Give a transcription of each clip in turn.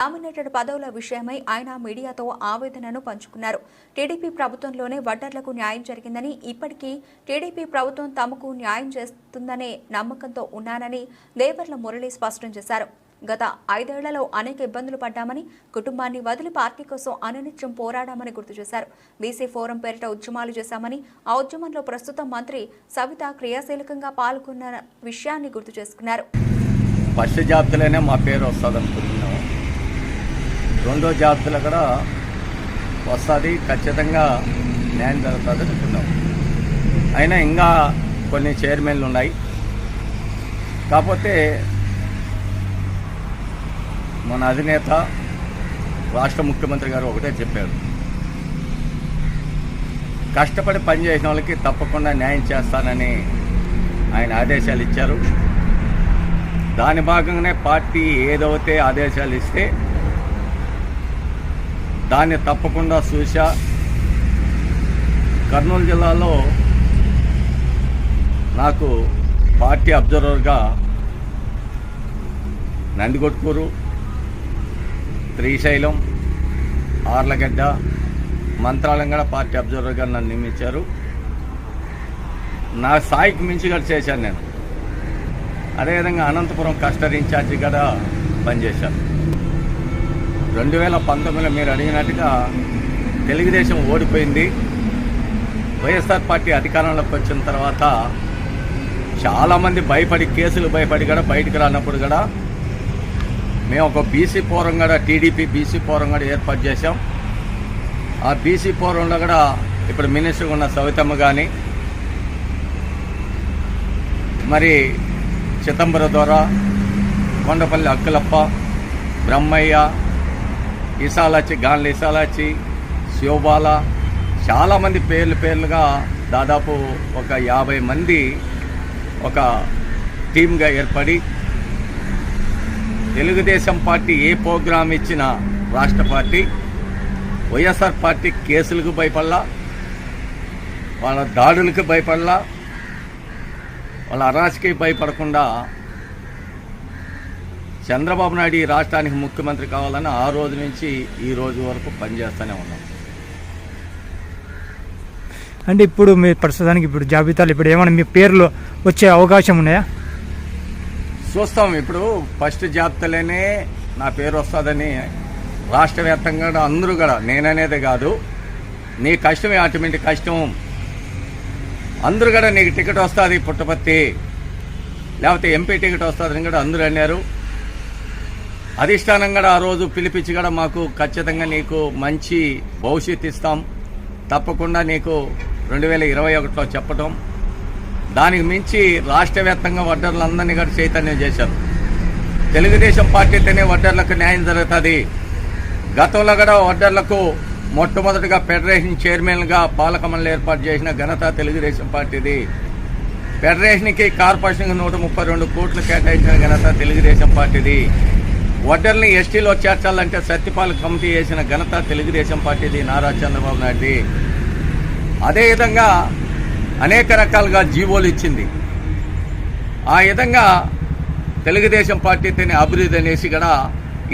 Nominated పదవుల విషయమై ఆయన మీడియాతో ఆవేదనను పంచుకున్నారు. టీడీపీ ప్రభుత్వంలోనే వడ్డర్లకు న్యాయం జరిగిందని ఇప్పటికీ టీడీపీ ప్రభుత్వం తమకు న్యాయం చేస్తుందనే నమ్మకంతో ఉన్నానని దేవర్ల మురళి స్పష్టం చేశారు. గత ఐదేళ్ళలో అనేక ఇబ్బందులు పడ్డామని కుటుంబాన్ని వదిలి పార్టీ కోసం అననిత్యం పోరాడామని గుర్తు చేశారు. బీసీ ఫోరం పేరిట ఉద్యమాలు చేశామని ఆ ఉద్యమంలో ప్రస్తుతం మంత్రి సవిత క్రియాశీలకంగా పాల్గొన్న విషయాన్ని గుర్తు చేసుకున్నారు. ఫస్ట్ జాబితాలోనే మా పేరు వస్తుంది అనుకుంటున్నాము రెండో జాబితాలో కూడా వస్తుంది ఖచ్చితంగా న్యాయం జరుగుతుంది అనుకున్నాం. అయినా ఇంకా కొన్ని చైర్మన్లు ఉన్నాయి. కాకపోతే మన అధినేత రాష్ట్ర ముఖ్యమంత్రి గారు ఒకటే చెప్పారు. కష్టపడి పనిచేసిన వాళ్ళకి తప్పకుండా న్యాయం చేస్తానని ఆయన ఆదేశాలు ఇచ్చారు. దాని భాగంగానే పార్టీ ఏదైతే ఆదేశాలు ఇస్తే దాన్ని తప్పకుండా చూశా కర్నూలు జిల్లాలో నాకు పార్టీ అబ్జర్వర్గా నందికొట్కూరు శ్రీశైలం ఆర్లగడ్డ మంత్రాలయం పార్టీ అబ్జర్వర్గా నన్ను నియమించారు. నా స్థాయికి మించి కూడా చేశాను నేను. అదేవిధంగా అనంతపురం కస్టర్ ఇన్ఛార్జి కూడా పనిచేశాను రెండు వేల పంతొమ్మిదిలో మీరు అడిగినట్టుగా తెలుగుదేశం ఓడిపోయింది. వైఎస్ఆర్ పార్టీ అధికారంలోకి వచ్చిన తర్వాత చాలామంది భయపడి కేసులు భయపడి కూడా బయటకు రానప్పుడు కూడా మేము ఒక బీసీ ఫోరం కూడా టీడీపీ బీసీ ఫోరం కూడా ఏర్పాటు చేశాం. ఆ బీసీ ఫోరంలో కూడా ఇప్పుడు మినిస్టర్ ఉన్న సవితమ్మ కానీ మరి చిదంబర ద్వారా కొండపల్లి అక్కులప్ప బ్రహ్మయ్య ఇసాలాచి గాన్ల ఇసాలాచి శివబాల చాలామంది పేర్లు పేర్లుగా దాదాపు ఒక యాభై మంది ఒక టీమ్గా ఏర్పడి తెలుగుదేశం పార్టీ ఏ ప్రోగ్రాం ఇచ్చినా రాష్ట్ర పార్టీ వైఎస్ఆర్ పార్టీ కేసులకు భయపడలా వాళ్ళ దాడులకు భయపడలా వాళ్ళ అరాజకీ భయపడకుండా చంద్రబాబు నాయుడు ఈ రాష్ట్రానికి ముఖ్యమంత్రి కావాలని ఆ రోజు నుంచి ఈ రోజు వరకు పనిచేస్తూనే ఉన్నాం. అంటే ఇప్పుడు మీ ప్రస్తుతానికి ఇప్పుడు జాబితాలు ఇప్పుడు ఏమైనా మీ పేర్లు వచ్చే అవకాశం ఉన్నాయా? చూస్తాం. ఇప్పుడు ఫస్ట్ జాబితాలోనే నా పేరు వస్తుందని రాష్ట్ర వ్యాప్తంగా అందరూ కూడా నేననేది కాదు. నీ కష్టమే అటువంటి కష్టం. అందరూ కూడా నీకు టికెట్ వస్తుంది పుట్టపత్తి లేకపోతే ఎంపీ టికెట్ వస్తుందని కూడా అందరూ అన్నారు. అధిష్టానం కూడా ఆ రోజు పిలిపించి కూడా మాకు ఖచ్చితంగా నీకు మంచి భవిష్యత్తు ఇస్తాం. తప్పకుండా నీకు రెండు వేల ఇరవై ఒకటిలో చెప్పటం. దానికి మించి రాష్ట్ర వ్యాప్తంగా వడ్డర్లందరినీ కూడా చైతన్యం చేశారు. తెలుగుదేశం పార్టీతోనే వడ్డర్లకు న్యాయం జరుగుతుంది. గతంలో కూడా వడ్డర్లకు మొట్టమొదటిగా ఫెడరేషన్ చైర్మన్గా పాలక ఏర్పాటు చేసిన ఘనత తెలుగుదేశం పార్టీది. ఫెడరేషన్కి కార్పొరేషన్కి నూట ముప్పై రెండు కోట్లు కేటాయించిన ఘనత తెలుగుదేశం పార్టీది. వడ్డర్ని ఎస్టీలో చేర్చాలంటే సత్యపాల కమిటీ వేసిన ఘనత తెలుగుదేశం పార్టీది నారా చంద్రబాబు నాయుడుది. అదేవిధంగా అనేక రకాలుగా జీవోలు ఇచ్చింది. ఆ విధంగా తెలుగుదేశం పార్టీ తిని అభివృద్ధి అనేసి కూడా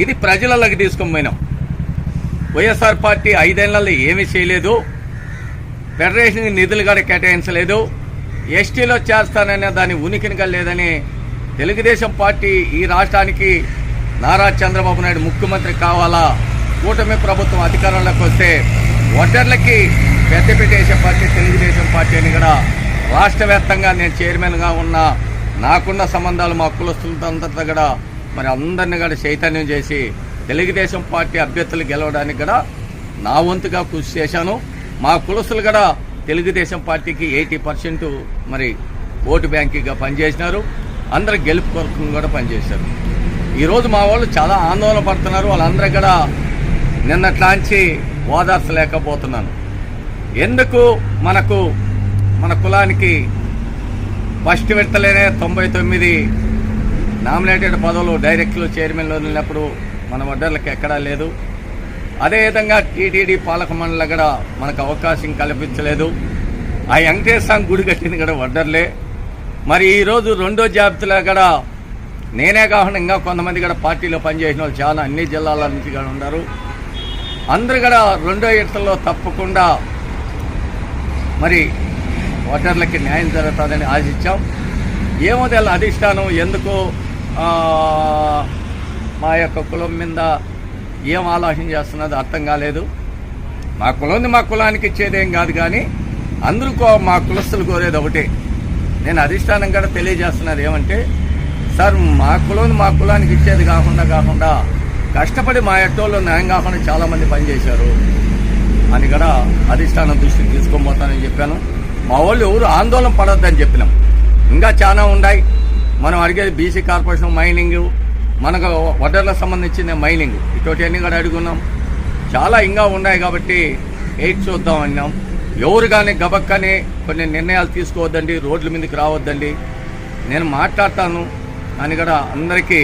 ఇది ప్రజలలోకి తీసుకొని పోయినాం. వైఎస్ఆర్ పార్టీ ఐదేళ్ళలో ఏమీ చేయలేదు. ఫెడరేషన్కి నిధులు కూడా కేటాయించలేదు. ఎస్టీలో చేస్తాననే దాని ఉనికినిగా లేదని తెలుగుదేశం పార్టీ ఈ రాష్ట్రానికి నారా చంద్రబాబు నాయుడు ముఖ్యమంత్రి కావాలా? కూటమి ప్రభుత్వం అధికారంలోకి వస్తే ఒడ్డర్లకి పెద్దపీట వేసే పార్టీ తెలుగుదేశం పార్టీ అని కూడా రాష్ట్ర వ్యాప్తంగా నేను చైర్మన్గా ఉన్న నాకున్న సంబంధాలు మా కులస్తులతో కూడా మరి అందరిని కూడా చైతన్యం చేసి తెలుగుదేశం పార్టీ అభ్యర్థులు గెలవడానికి కూడా నా వంతుగా కృషి చేశాను. మా కులస్తులు కూడా తెలుగుదేశం పార్టీకి ఎయిటీ పర్సెంట్ మరి ఓటు బ్యాంకింగ్గా పనిచేసినారు. అందరు గెలుపు కొరకు కూడా పనిచేశారు. ఈరోజు మా వాళ్ళు చాలా ఆందోళన పడుతున్నారు. వాళ్ళందరూ కూడా నిన్నట్లాంచి ఓదార్చలేకపోతున్నాను. ఎందుకు మనకు మన కులానికి ఫస్ట్ విడతలేనే తొంభై తొమ్మిది నామినేటెడ్ పదవులు డైరెక్ట్లు చైర్మన్లో ఉన్నప్పుడు మన వడ్డర్లకు ఎక్కడా లేదు. అదేవిధంగా టీటీడీ పాలక మండలి కూడా మనకు అవకాశం కల్పించలేదు. ఆ వెంకటేశ్వర స్వామి గుడి కట్టింది కూడా వడ్డర్లే మరి ఈరోజు రెండో జాబితాలో కూడా నేనే కాకుండా ఇంకా కొంతమంది కూడా పార్టీలో పనిచేసిన వాళ్ళు చాలా అన్ని జిల్లాల నుంచి కూడా ఉన్నారు. అందరు కూడా రెండో విడతల్లో తప్పకుండా మరి ఓటర్లకి న్యాయం జరుగుతుందని ఆశించాం. ఏమో తెల్ల అధిష్టానం ఎందుకు మా యొక్క కులం మీద ఏం ఆలోచన చేస్తున్నది అర్థం కాలేదు. మా కులం మా కులానికి ఇచ్చేదేం కాదు కానీ అందరూ మా కులస్తులు కోరేది ఒకటే. నేను అధిష్టానం కూడా తెలియజేస్తున్నది ఏమంటే సార్ మా కులం మా కులానికి ఇచ్చేది కాకుండా కాకుండా కష్టపడి మా ఎట్టోళ్ళు న్యాయం కాకుండా చాలామంది పనిచేశారు. అని కూడా అధిష్టానం దృష్టికి తీసుకొని పోతానని చెప్పాను. మా వాళ్ళు ఎవరు ఆందోళన పడొద్దని చెప్పినాం. ఇంకా చాలా ఉన్నాయి మనం అడిగేది బీసీ కార్పొరేషన్ మైనింగ్ మనకు వడ్డర్లకు సంబంధించిన మైనింగ్. ఇటువంటి కూడా అడుగున్నాం. చాలా ఇంకా ఉన్నాయి కాబట్టి ఎయిట్ చూద్దాం అన్నాం. ఎవరు కానీ గబక్కనే కొన్ని నిర్ణయాలు తీసుకోవద్దండి రోడ్ల మీదకి రావద్దండి. నేను మాట్లాడతాను. అని కూడా అందరికీ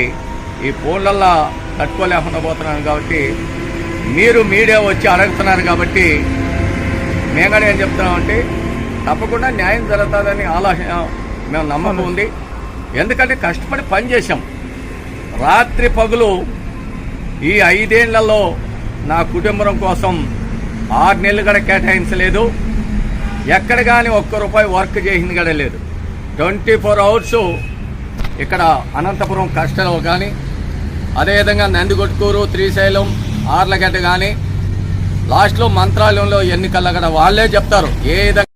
ఈ ఫోన్లల్లో తట్టుకోలేకుండా పోతున్నాను కాబట్టి మీరు మీడియా వచ్చి అడుగుతున్నారు కాబట్టి మేము కూడా ఏం చెప్తున్నామంటే తప్పకుండా న్యాయం జరుగుతుందని ఆలోచన మేము నమ్మకం ఉంది. ఎందుకంటే కష్టపడి పని చేశాం. రాత్రి పగులు ఈ ఐదేళ్ళలో నా కుటుంబం కోసం ఆరు నెలలు కూడా కేటాయించలేదు. ఎక్కడ కానీ ఒక్క రూపాయి వర్క్ చేసింది కూడా లేదు. ట్వంటీ ఫోర్ అవర్స్ ఇక్కడ అనంతపురం కష్టలో కానీ అదేవిధంగా నందికొట్కూరు శ్రీశైలం ఆర్లగడ్డ కానీ లాస్ట్లో మంత్రాలయంలో ఎన్నికల్లో కూడా వాళ్ళే చెప్తారు. ఏ విధంగా